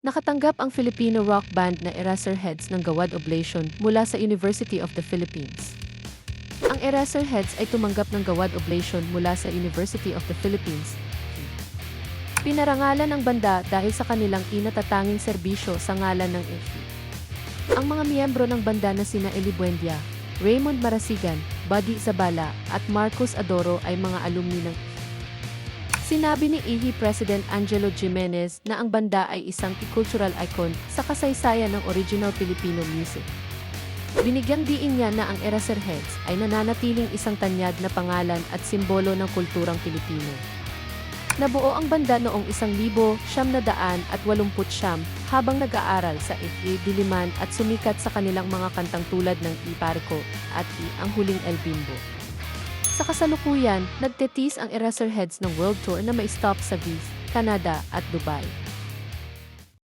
Nakatanggap ang Filipino rock band na Eraserheads ng Gawad Oblation mula sa University of the Philippines. Ang Eraserheads ay tumanggap ng Gawad Oblation mula sa University of the Philippines. Pinarangalan ang banda dahil sa kanilang inatatanging serbisyo sa ngalan ng FE. Ang mga miyembro ng banda na sina Eli Buendia, Raymond Marasigan, Buddy Zabala at Marcos Adoro ay mga alumni ng Sinabi ni IHI President Angelo Jimenez na ang banda ay isang cultural icon sa kasaysayan ng original Filipino music. Binigyang diin niya na ang Eraserheads ay nananatiling isang tanyag na pangalan at simbolo ng kulturang Pilipino. Nabuo ang banda noong isang libo, siyam na daan at walumput siyam habang nag-aaral sa FA Diliman at sumikat sa kanilang mga kantang tulad ng Iparco at I Ang Huling El Bimbo. Sa kasalukuyan, nagtetis ang Eraserheads ng world tour na may stop sa Greece, Canada at Dubai.